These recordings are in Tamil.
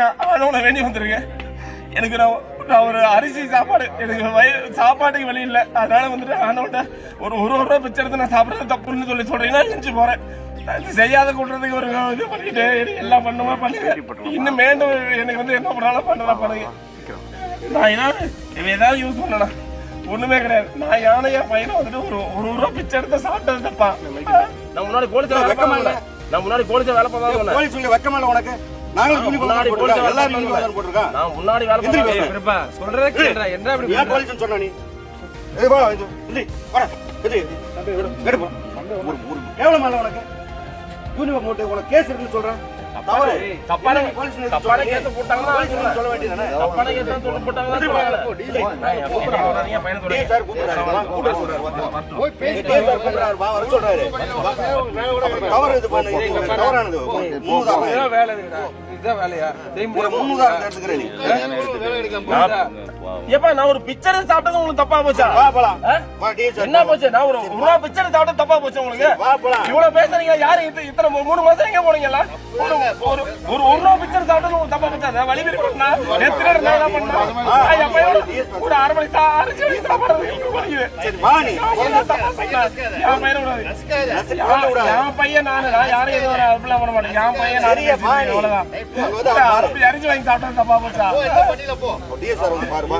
வந்திருக்கேன் ஆனவனை வேண்டி வந்திருக்கேன் எனக்கு நான் நான் ஒரு அரிசி சாப்பாடு எனக்கு வயிறு சாப்பாட்டுக்கு வழி இல்லை. அதனால வந்துட்டு ஆனவன்ட்ட ஒரு ஒரு ஒரு ரூபா பிச்சை எடுத்து நான் சாப்பிட்றது தப்புன்னு சொல்லி சொல்றீங்கன்னா செஞ்சு போறேன். அது செய்யாத கூட்டுறதுக்கு ஒரு இது பண்ணிட்டு எனக்கு எல்லாம் பண்ணுமா பண்ணுங்க. இன்னும் மீண்டும் எனக்கு வந்து என்ன பண்ணாலும் பண்ணலாம் பண்ணுங்க. நான் ஏதாவது இவன் ஏதாவது யூஸ் பண்ணனா ஒண்ணுமே கிடையாது. நான் யானையா பையனை வந்துட்டு ஒரு ஒரு ரூபா பிச்சை எடுத்து சாப்பிட்டது தப்பா. நான் முன்னாடி பார்த்தேன் நான் முன்னாடி போலீஸ்ல வேலை பார்த்தேன் போலீஸ் வெக்கமா உனக்கு? நாங்களும் முன்னாடி போட்டுருக்கோம். போலீஸ் எல்லாரும் போட்டுருக்கோம். நான் முன்னாடி வேலை பார்த்தேன் இருப்பா. சொல்றதே கேளுடா என்ன அப்படி ஏன் போலீஸ் சொன்ன நீ? இது. வா இது இல்லை வர இது எடு போ ஒரு ஒரு எவ்வளவு மேல உனக்கு? யூனிஃபார்ம் போட்டு உனக்கு கேஸ் இருக்குன்னு சொல்றேன். தவறு. தப்பான என்ன நீ போலீஸ் நிலையத்துக்கு தப்பான சொல்றீங்க? கேஸ் போட்டாங்கன்னா போலீஸ் நிலையத்துக்கு சொல்ல வேண்டியதானே தப்பான கேஸ் தான் சொல்லி போட்டாங்கன்னா சொல்லுவாங்க பையனை டேய் சார் கூப்பிடுறாரு வா, கூப்பிட சொல்றாரு வா. டேய் சார் கூப்பிடுறாரு வா வர சொல்றாரு. அப்புறம் தவறு இது பண்ணு இது தவறானது. முன்னுதாரணம் இதான் வேலை இருக்குடா. இதுதான் வேலையா? செய்ய ஒரு முன்னுதாரணம் எடுத்துக்கிறேன் நீ. ஏப்பா நான் ஒரு பிச்சர் சாப்பிட்டது உங்களுக்கு தப்பா போச்சா? வா போலாம். என்ன போச்சு? நான் ஒரு ஒரு ரூபா பிச்சர் சாப்பிட்டது தப்பா போச்சு உங்களுக்கு? வா போலாம். இவ்வளவு பேசுறீங்க யாரு இது இத்தனை மூணு மாசம் எங்க போனீங்களா ஒரு ஒரு ஒரு ஒரு ரூபா பிச்சர் சாப்பிட்டது தப்பா பண்ணா பண்ணேன். நான் என் மணி சா அரிசி எனக்கு பையனை. விடாது. என் நானு யாரையும் எதுவும் ஒரு அப்படிலாம் பண்ண மாட்டேன். என் பையன் நானு. அவ்வளவுதான். அரிசி வாங்கி சாப்பிட்டது தப்பா போச்சா? டீ சார் வந்து பாருமா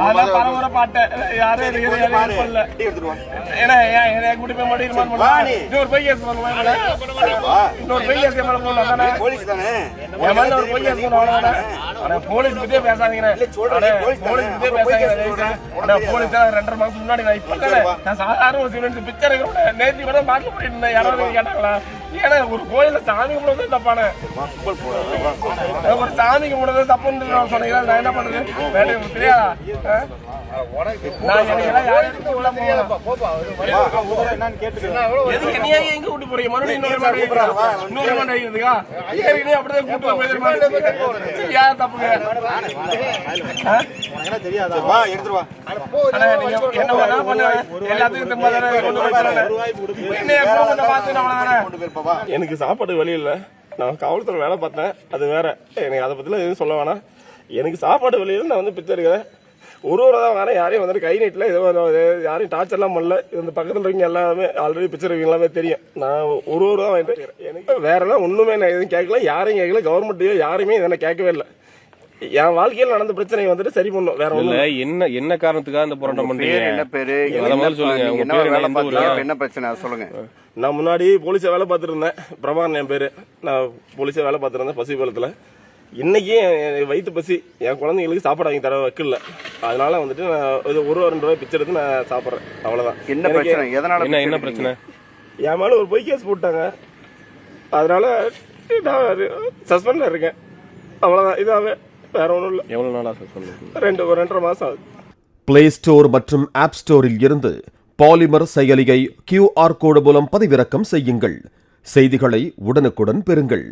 அதெல்லாம் பரவர பாட்டேன் யாரும் பண்ணல ஏன்னா கூட்டி போய் மாட்டி ரிமாண்ட் வா பண்ணலாம் நீ. இன்னொரு பொய் கேஸ் பண்ணுவேன் மேல வா இன்னொரு பொய் கேஸ் மேல போடலாம் தானே போலீஸ் தானே? என் மேல ஒரு பொய் கேஸ் பண்ணுவாங்க ஆனா போலீஸ் பத்தியே பேசாதீங்க இல்ல, சொல்றேன், நீ போலீஸ் பத்தியே அப்புறம் பொய் கேஸ் பேசாதீங்க சொல்றேன். ஆனா போலீஸ் தான் ரெண்டரை மாசம் முன்னாடி நான் இப்ப. நான் சாதாரண ஒரு சிவன் பிக்சர் நேற்று கூட மாட்டி போயிட்டு இருந்தேன் யாராவது கேட்டாங்களா ஏன்னா ஒரு கோயில சாமி கும்பிடுறது தப்பான. ஒரு சாமி கும்பிடுறது தப்புன்னு சொன்னீங்கன்னா நான் என்ன பண்றது? வேலை தெரியாதா நான் யாரும் உள்ள எதுக்கு என்னைய எங்க கூட்டி போறீங்க? மறுபடியும் இன்னொரு மாதிரி இன்னொரு மாதிரி அடிக்கிறதுக்கா ஏற்கனவே அப்படிதான் கூட்டு யார் தப்புங்க? வா எடுத்துட்டு வா என்ன வேணா எல்லாத்துக்கும் திரும்ப தானே கொண்டு போய் பார்த்து வா. எனக்கு சாப்பாடு வழி இல்லை. நான் காவல்துறை வேலை பார்த்தேன். அது வேற. எனக்கு அதை பற்றிலாம் எதுவும் சொல்ல வேணாம். எனக்கு சாப்பாடு வழியில் நான் வந்து பிச்சை எடுக்கிறேன். ஒரு ஒரு தான் வரேன். யாரையும் வந்துட்டு கை நீட்டில் ஏதோ யாரையும் டார்ச்சர்லாம் பண்ணல. இந்த பக்கத்தில் இருக்கவங்க எல்லாமே ஆல்ரெடி பிச்சை இருக்கவங்க எல்லாமே தெரியும். நான் ஒரு ஒரு தான் வாங்கிட்டு இருக்கிறேன். எனக்கு வேறலாம் ஒன்றுமே நான் எதுவும் கேட்கல. யாரையும் கேட்கல. கவர்மெண்ட்டையோ யாருமே இதை நான் கேட்கவே இல்லை. என் வாழ்க்கையில் நடந்த பிரச்சனையை வந்துட்டு சரி பண்ணும் வேற இல்ல ஒன்றும் என்ன என்ன காரணத்துக்காக இந்த போராட்டம் பண்றீங்க? என்ன பேரு? சொல்லுங்க. என்ன வேலை? பார்த்தீங்க என்ன பிரச்சனை? அதை சொல்லுங்க. நான் முன்னாடி போலீஸை வேலை பார்த்துட்டு இருந்தேன் பிரபாகரன் என் பேர். நான் போலீஸை வேலை பார்த்துருந்தேன் பசிபாலத்தில். இன்னைக்கு வயிற்று பசி. என் குழந்தைங்களுக்கு சாப்பாடு வாங்கி தர வைக்கல அதனால வந்துட்டு நான் இது ஒரு ரெண்டு ரூபாய் பிச்சை எடுத்து நான் சாப்பிட்றேன். அவ்வளோதான் என்ன பிரச்சனை? எதனால என்ன என்ன பிரச்சனை? என் மேலே ஒரு பொய் கேஸ் போட்டாங்க. அதனால நான் சஸ்பெண்டில் இருக்கேன். அவ்வளோதான் இதாவே. வேற ஒன்றும் இல்லை. எவ்வளவு நாளா சார் சொல்லுங்க ரெண்டு ஒரு ரெண்டரை மாதம் ஆகுது. பிளே ஸ்டோர் மற்றும் ஆப் ஸ்டோரில் இருந்து பாலிமர் செயலியை கியூஆர் கோடு மூலம் பதிவிறக்கம் செய்யுங்கள். செய்திகளை உடனுக்குடன் பெறுங்கள்.